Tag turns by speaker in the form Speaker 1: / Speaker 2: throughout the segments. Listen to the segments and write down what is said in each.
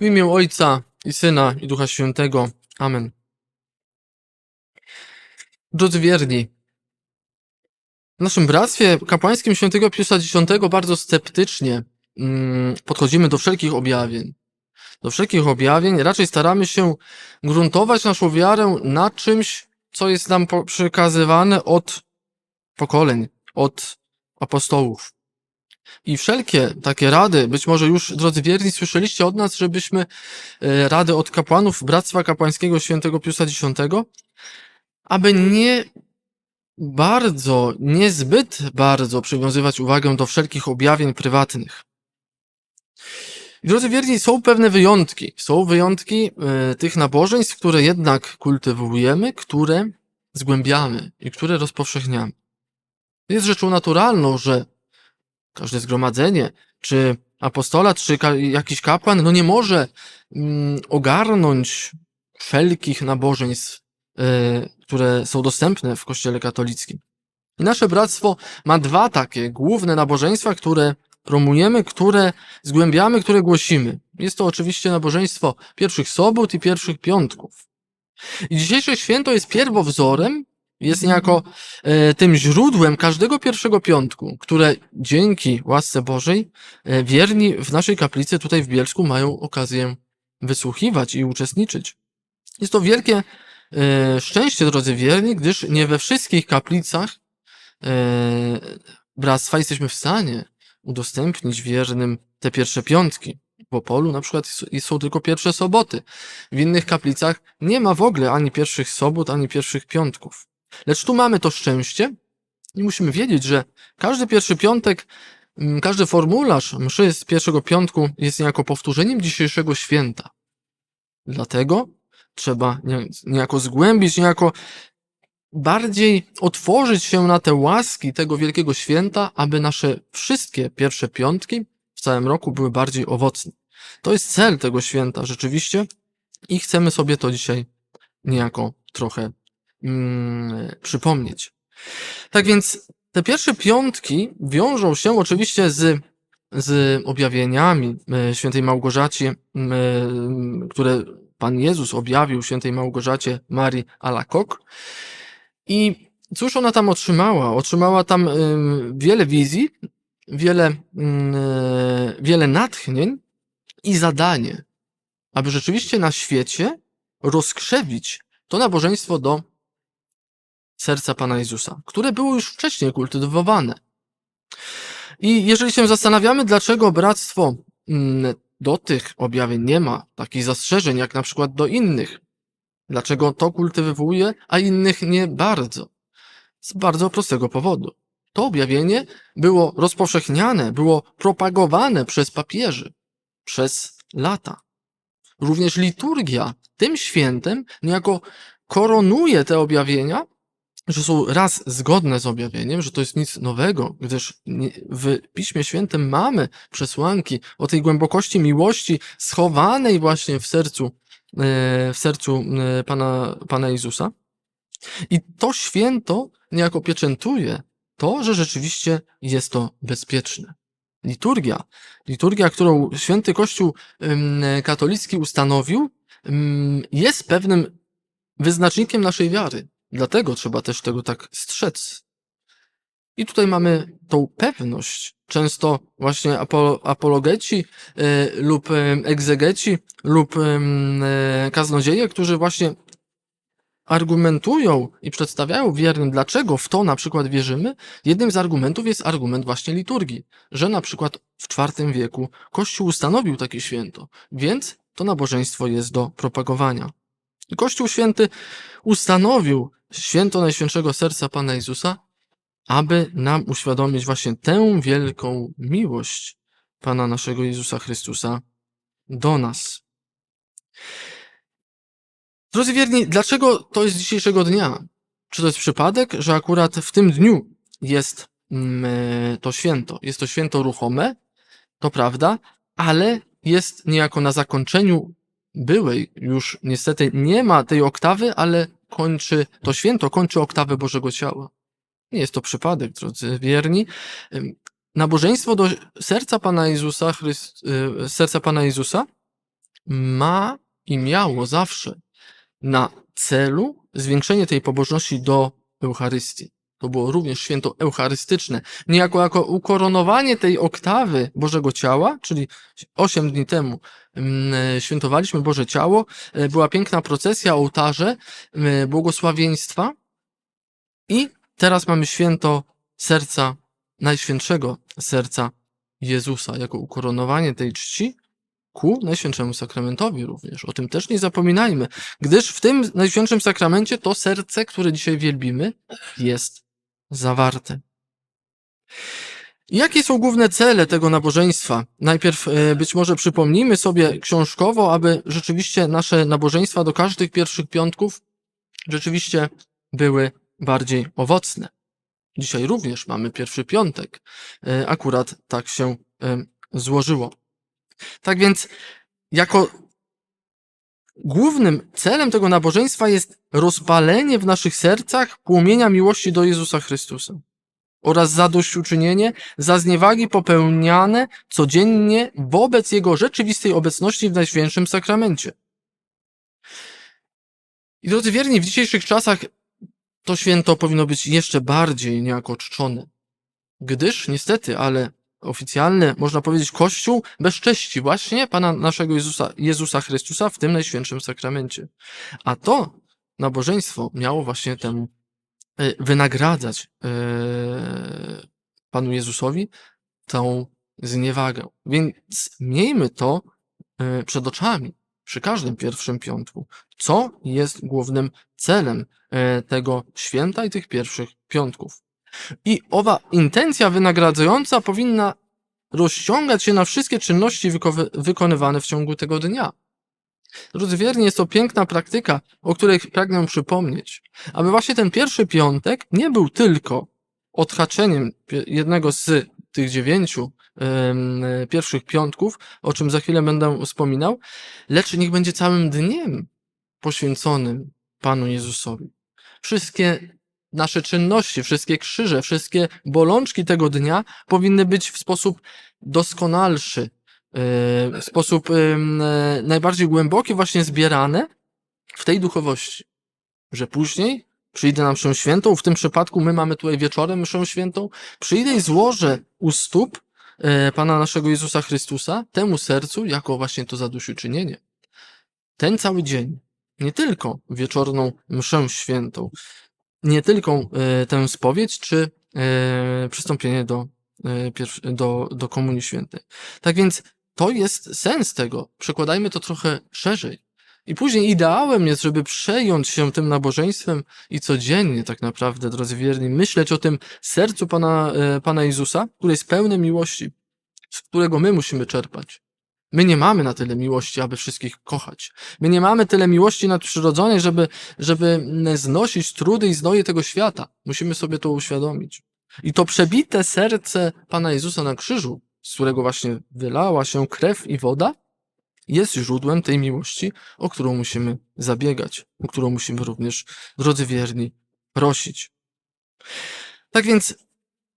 Speaker 1: W imię Ojca i Syna i Ducha Świętego. Amen. Drodzy wierni, w naszym bractwie kapłańskim świętego Piusa X bardzo sceptycznie mm, podchodzimy do wszelkich objawień. Do wszelkich objawień raczej staramy się gruntować naszą wiarę na czymś, co jest nam przekazywane od pokoleń, od apostołów. I wszelkie takie rady, być może już, drodzy wierni, słyszeliście od nas, żebyśmy e, rady od kapłanów Bractwa Kapłańskiego Świętego Piusa X, aby nie bardzo, niezbyt bardzo przywiązywać uwagę do wszelkich objawień prywatnych. Drodzy wierni, są pewne wyjątki. Są wyjątki e, tych nabożeństw, które jednak kultywujemy, które zgłębiamy i które rozpowszechniamy. Jest rzeczą naturalną, że każde zgromadzenie, czy apostolat, czy ka- jakiś kapłan, no nie może mm, ogarnąć wszelkich nabożeństw, e, które są dostępne w Kościele katolickim. I nasze bractwo ma dwa takie główne nabożeństwa, które promujemy, które zgłębiamy, które głosimy. Jest to oczywiście nabożeństwo pierwszych sobot i pierwszych piątków. I dzisiejsze święto jest pierwowzorem, jest niejako e, tym źródłem każdego pierwszego piątku, które dzięki łasce Bożej e, wierni w naszej kaplicy tutaj w Bielsku mają okazję wysłuchiwać i uczestniczyć. Jest to wielkie e, szczęście, drodzy wierni, gdyż nie we wszystkich kaplicach e, bractwa jesteśmy w stanie udostępnić wiernym te pierwsze piątki. W Opolu na przykład są tylko pierwsze soboty. W innych kaplicach nie ma w ogóle ani pierwszych sobot, ani pierwszych piątków. Lecz tu mamy to szczęście i musimy wiedzieć, że każdy pierwszy piątek, mm, każdy formularz mszy z pierwszego piątku jest niejako powtórzeniem dzisiejszego święta. Dlatego trzeba nie- niejako zgłębić, niejako bardziej otworzyć się na te łaski tego wielkiego święta, aby nasze wszystkie pierwsze piątki w całym roku były bardziej owocne. To jest cel tego święta rzeczywiście i chcemy sobie to dzisiaj niejako trochę mm, przypomnieć. Tak więc te pierwsze piątki wiążą się oczywiście z, z objawieniami e, świętej Małgorzacie, m, e, które Pan Jezus objawił świętej Małgorzacie Marii Alakok. I cóż ona tam otrzymała? Otrzymała tam ym, wiele wizji, wiele, e, wiele natchnień i zadanie, aby rzeczywiście na świecie rozkrzewić to nabożeństwo do serca Pana Jezusa, które było już wcześniej kultywowane. I jeżeli się zastanawiamy, dlaczego bractwo mm, do tych objawień nie ma takich zastrzeżeń, jak na przykład do innych, dlaczego to kultywuje, a innych nie bardzo? Z bardzo prostego powodu. To objawienie było rozpowszechniane, było propagowane przez papieży przez lata. Również liturgia tym świętem niejako koronuje te objawienia, że są raz zgodne z objawieniem, że to jest nic nowego, gdyż w Piśmie Świętym mamy przesłanki o tej głębokości miłości schowanej właśnie w sercu, e, w sercu e, Pana, Pana Jezusa. I to święto niejako pieczętuje to, że rzeczywiście jest to bezpieczne. Liturgia, liturgia, którą święty Kościół katolicki ustanowił, jest pewnym wyznacznikiem naszej wiary. Dlatego trzeba też tego tak strzec. I tutaj mamy tą pewność. Często właśnie apo, apologeci e, lub e, egzegeci lub em, e, kaznodzieje, którzy właśnie argumentują i przedstawiają wiernym, dlaczego w to na przykład wierzymy, jednym z argumentów jest argument właśnie liturgii, że na przykład w IV wieku Kościół ustanowił takie święto, więc to nabożeństwo jest do propagowania. Kościół Święty ustanowił święto Najświętszego Serca Pana Jezusa, aby nam uświadomić właśnie tę wielką miłość Pana naszego Jezusa Chrystusa do nas. Drodzy wierni, dlaczego to jest dzisiejszego dnia? Czy to jest przypadek, że akurat w tym dniu jest mm, to święto? Jest to święto ruchome, to prawda, ale jest niejako na zakończeniu byłej, już niestety nie ma tej oktawy, ale kończy, to święto kończy oktawę Bożego Ciała. Nie jest to przypadek, drodzy wierni. Nabożeństwo do serca Pana Jezusa, Chryst, y, serca Pana Jezusa ma i miało zawsze na celu zwiększenie tej pobożności do Eucharystii. To było również święto eucharystyczne. Niejako jako ukoronowanie tej oktawy Bożego Ciała, czyli 8 dni temu mm, świętowaliśmy Boże Ciało, e, była piękna procesja, ołtarze, e, błogosławieństwa i teraz mamy święto serca, najświętszego serca Jezusa, jako ukoronowanie tej czci ku Najświętszemu Sakramentowi również. O tym też nie zapominajmy, gdyż w tym Najświętszym Sakramencie to serce, które dzisiaj wielbimy, jest zawarte. Jakie są główne cele tego nabożeństwa? Najpierw e, być może przypomnijmy sobie książkowo, aby rzeczywiście nasze nabożeństwa do każdych pierwszych piątków rzeczywiście były bardziej owocne. Dzisiaj również mamy pierwszy piątek. E, Akurat tak się złożyło. Tak więc, jako głównym celem tego nabożeństwa jest rozpalenie w naszych sercach płomienia miłości do Jezusa Chrystusa oraz zadośćuczynienie za zniewagi popełniane codziennie wobec Jego rzeczywistej obecności w Najświętszym Sakramencie. I drodzy wierni, w dzisiejszych czasach to święto powinno być jeszcze bardziej niejako czczone. Gdyż niestety, ale oficjalny, można powiedzieć, Kościół bezcześci właśnie Pana naszego Jezusa, Jezusa Chrystusa w tym Najświętszym Sakramencie. A to nabożeństwo miało właśnie temu wynagradzać e, Panu Jezusowi tą zniewagę. Więc miejmy to e, przed oczami przy każdym pierwszym piątku. Co jest głównym celem e, tego święta i tych pierwszych piątków? I owa intencja wynagradzająca powinna rozciągać się na wszystkie czynności wyko- wykonywane w ciągu tego dnia. Drodzy wierni, jest to piękna praktyka, o której pragnę przypomnieć, aby właśnie ten pierwszy piątek nie był tylko odhaczeniem jednego z tych dziewięciu em, pierwszych piątków, o czym za chwilę będę wspominał, lecz niech będzie całym dniem poświęconym Panu Jezusowi. Wszystkie nasze czynności, wszystkie krzyże, wszystkie bolączki tego dnia powinny być w sposób doskonalszy, e, w sposób e, najbardziej głęboki właśnie zbierane w tej duchowości, że później przyjdę na mszę świętą, w tym przypadku my mamy tutaj wieczorem mszę świętą, przyjdę i złożę u stóp e, Pana naszego Jezusa Chrystusa temu sercu jako właśnie to zadośćuczynienie. Ten cały dzień, nie tylko wieczorną mszę świętą, nie tylko e, tę spowiedź, czy e, przystąpienie do, e, do, do Komunii Świętej. Tak więc to jest sens tego. Przekładajmy to trochę szerzej. I później ideałem jest, żeby przejąć się tym nabożeństwem i codziennie tak naprawdę, drodzy wierni, myśleć o tym sercu Pana, Pana Jezusa, które jest pełne miłości, z którego my musimy czerpać. My nie mamy na tyle miłości, aby wszystkich kochać. My nie mamy tyle miłości nadprzyrodzonej, żeby, żeby znosić trudy i znoje tego świata. Musimy sobie to uświadomić. I to przebite serce Pana Jezusa na krzyżu, z którego właśnie wylała się krew i woda, jest źródłem tej miłości, o którą musimy zabiegać, o którą musimy również, drodzy wierni, prosić. Tak więc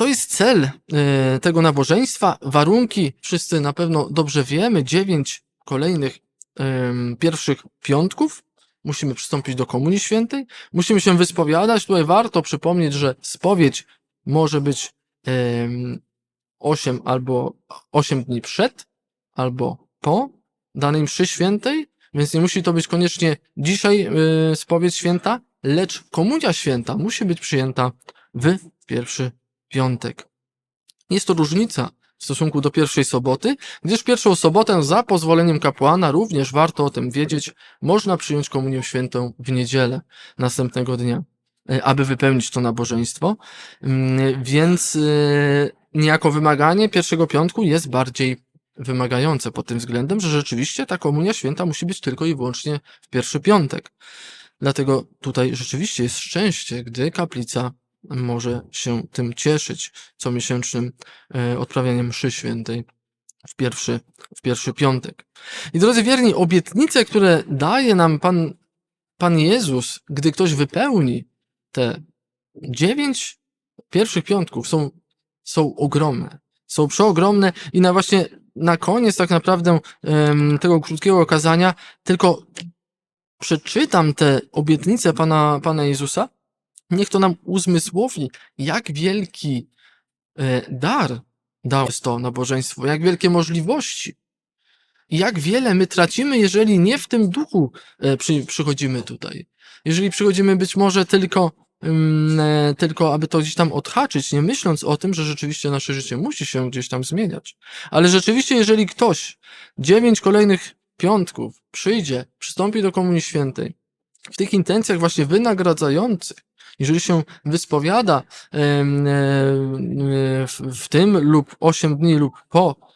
Speaker 1: to jest cel e, tego nabożeństwa. Warunki wszyscy na pewno dobrze wiemy. Dziewięć kolejnych pierwszych piątków. Musimy przystąpić do Komunii Świętej. Musimy się wyspowiadać. Tutaj warto przypomnieć, że spowiedź może być em, 8 albo 8 dni przed, albo po danej mszy świętej, więc nie musi to być koniecznie dzisiaj y, spowiedź święta, lecz komunia święta musi być przyjęta w pierwszy piątek. Jest to różnica w stosunku do pierwszej soboty, gdyż pierwszą sobotę za pozwoleniem kapłana, również warto o tym wiedzieć, można przyjąć komunię świętą w niedzielę następnego dnia, e, aby wypełnić to nabożeństwo. Mm, Więc e, niejako wymaganie pierwszego piątku jest bardziej wymagające pod tym względem, że rzeczywiście ta komunia święta musi być tylko i wyłącznie w pierwszy piątek. Dlatego tutaj rzeczywiście jest szczęście, gdy kaplica może się tym cieszyć comiesięcznym e, odprawianiem mszy świętej w pierwszy, w pierwszy piątek. I drodzy wierni, obietnice, które daje nam Pan, Pan Jezus, gdy ktoś wypełni te dziewięć pierwszych piątków, są, są ogromne. Są przeogromne i na właśnie na koniec tak naprawdę em, tego krótkiego kazania tylko przeczytam te obietnice Pana, Pana Jezusa. Niech to nam uzmysłowi, jak wielki e, dar dał to nabożeństwo, jak wielkie możliwości. I jak wiele my tracimy, jeżeli nie w tym duchu e, przy, przychodzimy tutaj. Jeżeli przychodzimy być może tylko, e, tylko, aby to gdzieś tam odhaczyć, nie myśląc o tym, że rzeczywiście nasze życie musi się gdzieś tam zmieniać. Ale rzeczywiście, jeżeli ktoś dziewięć kolejnych piątków przyjdzie, przystąpi do Komunii Świętej w tych intencjach właśnie wynagradzających, jeżeli się wyspowiada e, w, tym lub osiem dni lub po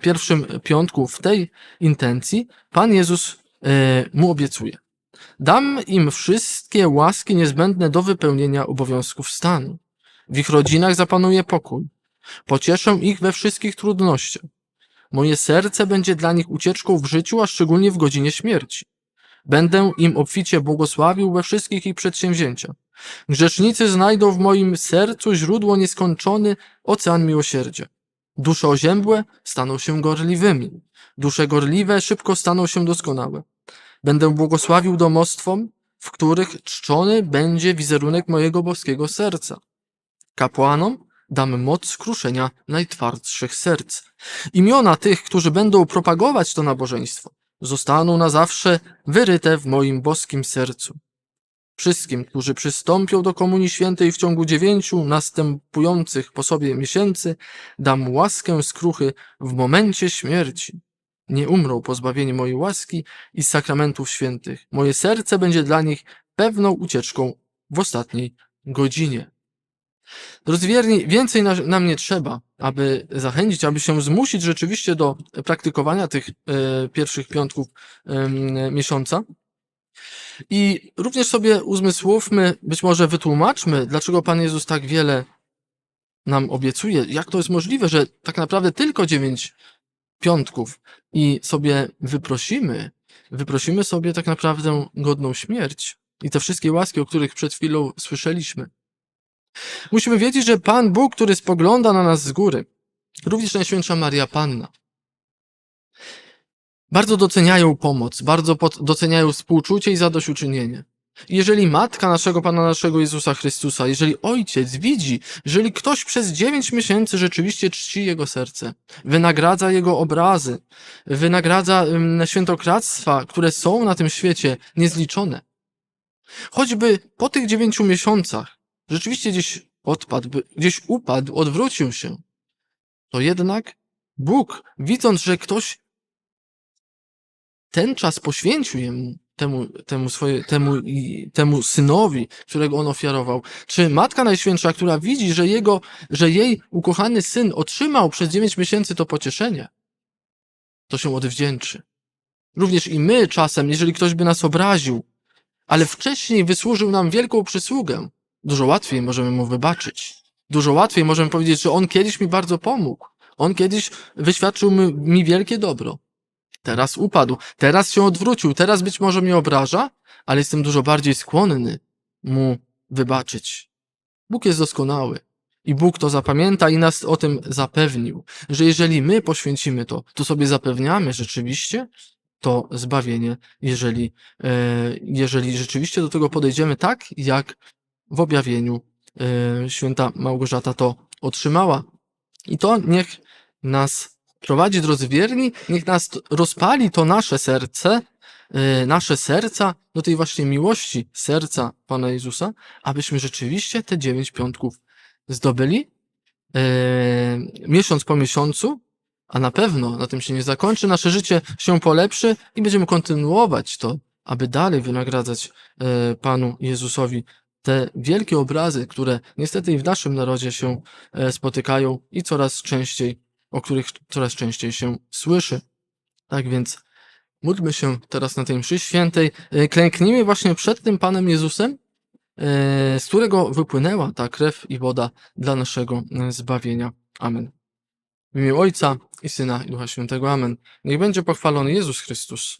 Speaker 1: pierwszym piątku w tej intencji, Pan Jezus e, mu obiecuje. Dam im wszystkie łaski niezbędne do wypełnienia obowiązków stanu. W ich rodzinach zapanuje pokój. Pocieszę ich we wszystkich trudnościach. Moje serce będzie dla nich ucieczką w życiu, a szczególnie w godzinie śmierci. Będę im obficie błogosławił we wszystkich ich przedsięwzięciach. Grzesznicy znajdą w moim sercu źródło nieskończony ocean miłosierdzia. Dusze oziębłe staną się gorliwymi. Dusze gorliwe szybko staną się doskonałe. Będę błogosławił domostwom, w których czczony będzie wizerunek mojego boskiego serca. Kapłanom dam moc skruszenia najtwardszych serc. Imiona tych, którzy będą propagować to nabożeństwo, zostaną na zawsze wyryte w moim boskim sercu. Wszystkim, którzy przystąpią do Komunii Świętej w ciągu dziewięciu następujących po sobie miesięcy, dam łaskę skruchy w momencie śmierci. Nie umrą pozbawieni mojej łaski i sakramentów świętych. Moje serce będzie dla nich pewną ucieczką w ostatniej godzinie. Drodzy wierni, więcej na, nam nie trzeba, aby zachęcić, aby się zmusić rzeczywiście do praktykowania tych e, pierwszych piątków em, miesiąca. I również sobie uzmysłówmy, być może wytłumaczmy, dlaczego Pan Jezus tak wiele nam obiecuje. Jak to jest możliwe, że tak naprawdę tylko dziewięć piątków i sobie wyprosimy, wyprosimy sobie tak naprawdę godną śmierć i te wszystkie łaski, o których przed chwilą słyszeliśmy. Musimy wiedzieć, że Pan Bóg, który spogląda na nas z góry, również Najświętsza Maria Panna, bardzo doceniają pomoc, bardzo doceniają współczucie i zadośćuczynienie. Jeżeli matka naszego Pana naszego Jezusa Chrystusa, jeżeli ojciec widzi, jeżeli ktoś przez dziewięć miesięcy rzeczywiście czci jego serce, wynagradza jego obrazy, wynagradza świętokradztwa, które są na tym świecie niezliczone. Choćby po tych dziewięciu miesiącach rzeczywiście gdzieś odpadł, gdzieś upadł, odwrócił się, to jednak Bóg, widząc, że ktoś ten czas poświęcił jemu, temu, temu, swoje, temu, temu synowi, którego on ofiarował, czy Matka Najświętsza, która widzi, że, jego, że jej ukochany syn otrzymał przez dziewięć miesięcy to pocieszenie, to się odwdzięczy. Również i my czasem, jeżeli ktoś by nas obraził, ale wcześniej wysłużył nam wielką przysługę, dużo łatwiej możemy mu wybaczyć. Dużo łatwiej możemy powiedzieć, że on kiedyś mi bardzo pomógł. On kiedyś wyświadczył mi, wielkie dobro. Teraz upadł, teraz się odwrócił, teraz być może mnie obraża, ale jestem dużo bardziej skłonny mu wybaczyć. Bóg jest doskonały. I Bóg to zapamięta i nas o tym zapewnił, że jeżeli my poświęcimy to, to sobie zapewniamy rzeczywiście to zbawienie, jeżeli, e, jeżeli rzeczywiście do tego podejdziemy tak, jak w objawieniu e, święta Małgorzata to otrzymała. I to niech nas prowadzi, drodzy wierni, niech nas rozpali to nasze serce, e, nasze serca do tej właśnie miłości serca Pana Jezusa, abyśmy rzeczywiście te dziewięć piątków zdobyli e, miesiąc po miesiącu, a na pewno na tym się nie zakończy, nasze życie się polepszy i będziemy kontynuować to, aby dalej wynagradzać Panu Jezusowi te wielkie obrazy, które niestety i w naszym narodzie się e, spotykają i coraz częściej, o których coraz częściej się słyszy. Tak więc módlmy się teraz na tej mszy świętej, e, klęknijmy właśnie przed tym Panem Jezusem, e, z którego wypłynęła ta krew i woda dla naszego zbawienia. Amen. W imię Ojca i Syna i Ducha Świętego. Amen. Niech będzie pochwalony Jezus Chrystus.